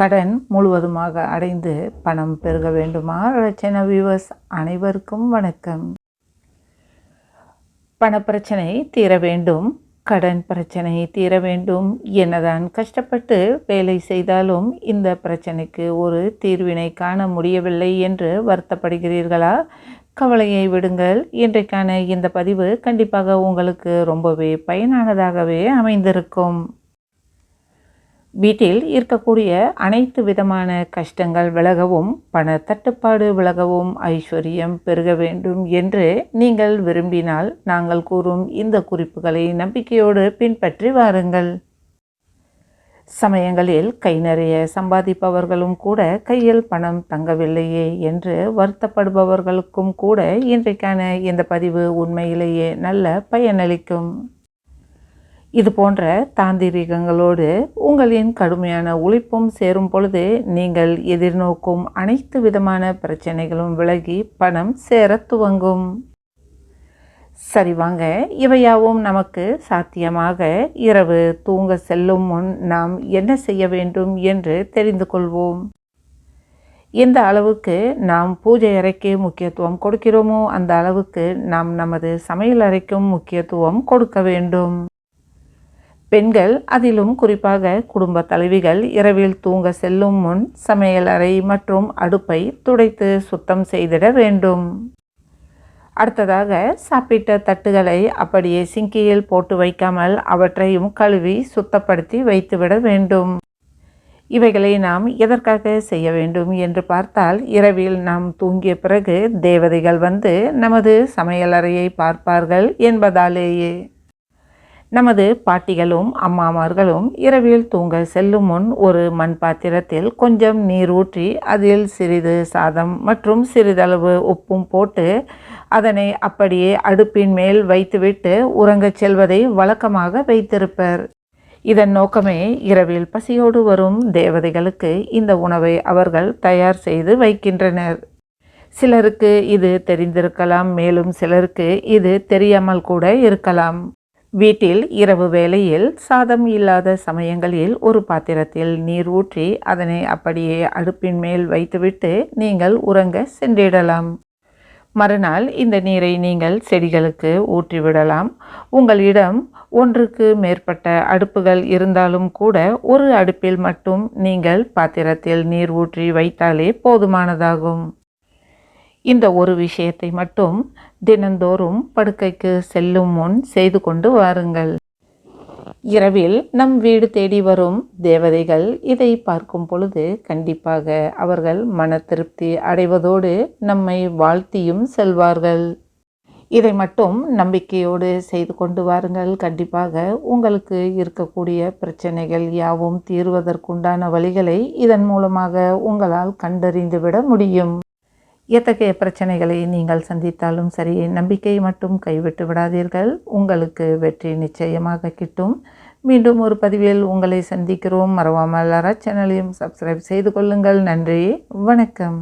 கடன் முழுவதுமாக அடைந்து பணம் பெருக வேண்டுமா? ரச்சன வியூவர்ஸ் அனைவருக்கும் வணக்கம். பணப்பிரச்சனை தீர வேண்டும் கடன் பிரச்சனை தீர வேண்டும். என்னதான் கஷ்டப்பட்டு வேலை செய்தாலும் இந்த பிரச்சனைக்கு ஒரு தீர்வினை காண முடியவில்லை என்று வருத்தப்படுகிறீர்களா? கவலையை விடுங்கள். இன்றைக்கான இந்த பதிவு கண்டிப்பாக உங்களுக்கு ரொம்பவே பயனானதாகவே அமைந்திருக்கும். வீட்டில் இருக்கக்கூடிய அனைத்து விதமான கஷ்டங்கள் விலகவும் பண தட்டுப்பாடு விலகவும் ஐஸ்வர்யம் பெருக வேண்டும் என்று நீங்கள் விரும்பினால் நாங்கள் கூறும் இந்த குறிப்புகளை நம்பிக்கையோடு பின்பற்றி வாருங்கள். சமயங்களில் கை நிறைய சம்பாதிப்பவர்களும் கூட கையில் பணம் தங்கவில்லையே என்று வருத்தப்படுபவர்களுக்கும் கூட இன்றைக்கான இந்த பதிவு உண்மையிலேயே நல்ல பயனளிக்கும். இது போன்ற தாந்திரிகங்களோடு உங்களின் கடுமையான உழைப்பும் சேரும் பொழுது நீங்கள் எதிர்நோக்கும் அனைத்து விதமான பிரச்சனைகளும் விலகி பணம் சேர துவங்கும். சரி வாங்க இவையாவும் நமக்கு சாத்தியமாக. இரவு தூங்க செல்லும் முன் நாம் என்ன செய்ய வேண்டும் என்று தெரிந்து கொள்வோம். எந்த அளவுக்கு நாம் பூஜை அறைக்கு முக்கியத்துவம் கொடுக்கிறோமோ அந்த அளவுக்கு நாம் நமது சமையல் அறைக்கும் முக்கியத்துவம் கொடுக்க வேண்டும். பெண்கள் அதிலும் குறிப்பாக குடும்ப தலைவிகள் இரவில் தூங்க செல்லும் முன் சமையலறை மற்றும் அடுப்பை துடைத்து சுத்தம் செய்திட வேண்டும். அடுத்ததாக சாப்பிட்ட தட்டுகளை அப்படியே சிங்கியில் போட்டு வைக்காமல் அவற்றையும் கழுவி சுத்தப்படுத்தி வைத்துவிட வேண்டும். இவைகளை நாம் எதற்காக செய்ய வேண்டும் என்று பார்த்தால் இரவில் நாம் தூங்கிய பிறகு தேவதைகள் வந்து நமது சமையலறையை பார்ப்பார்கள் என்பதாலேயே. நமது பாட்டிகளும் அம்மாமார்களும் இரவில் தூங்க செல்லும் முன் ஒரு மண் பாத்திரத்தில் கொஞ்சம் நீர் ஊற்றி அதில் சிறிது சாதம் மற்றும் சிறிதளவு உப்பும் போட்டு அதனை அப்படியே அடுப்பின் மேல் வைத்துவிட்டு உறங்கச் செல்வதை வழக்கமாக வைத்திருப்பர். இதன் நோக்கமே இரவில் பசியோடு வரும் தேவதைகளுக்கு இந்த உணவை அவர்கள் தயார் செய்து வைக்கின்றனர். சிலருக்கு இது தெரிந்திருக்கலாம் மேலும் சிலருக்கு இது தெரியாமல் கூட இருக்கலாம். வீட்டில் இரவு வேளையில் சாதம் இல்லாத சமயங்களில் ஒரு பாத்திரத்தில் நீர் ஊற்றி அதனை அப்படியே அடுப்பின் மேல் வைத்துவிட்டு நீங்கள் உறங்க சென்றிடலாம். மறுநாள் இந்த நீரை நீங்கள் செடிகளுக்கு ஊற்றிவிடலாம். உங்களிடம் ஒன்றுக்கு மேற்பட்ட அடுப்புகள் இருந்தாலும் கூட ஒரு அடுப்பில் மட்டும் நீங்கள் பாத்திரத்தில் நீர் ஊற்றி வைத்தாலே போதுமானதாகும். இந்த ஒரு விஷயத்தை மட்டும் தினந்தோறும் படுக்கைக்கு செல்லும் முன் செய்து கொண்டு வாருங்கள். இரவில் நம் வீடு தேடி வரும் தேவதைகள் இதை பார்க்கும் பொழுது கண்டிப்பாக அவர்கள் மன திருப்தி அடைவதோடு நம்மை வாழ்த்தியும் செல்வார்கள். இதை மட்டும் நம்பிக்கையோடு செய்து கொண்டு வாருங்கள். கண்டிப்பாக உங்களுக்கு இருக்கக்கூடிய பிரச்சனைகள் யாவும் தீர்வதற்குண்டான வழிகளை இதன் மூலமாக உங்களால் கண்டறிந்துவிட முடியும். எத்தகைய பிரச்சனைகளை நீங்கள் சந்தித்தாலும் சரி நம்பிக்கை மட்டும் கைவிட்டு விடாதீர்கள். உங்களுக்கு வெற்றி நிச்சயமாக கிட்டும். மீண்டும் ஒரு பதிவில் உங்களை சந்திக்கிறோம். மறவாமல் சேனலையும் சப்ஸ்கிரைப் செய்து கொள்ளுங்கள். நன்றி. வணக்கம்.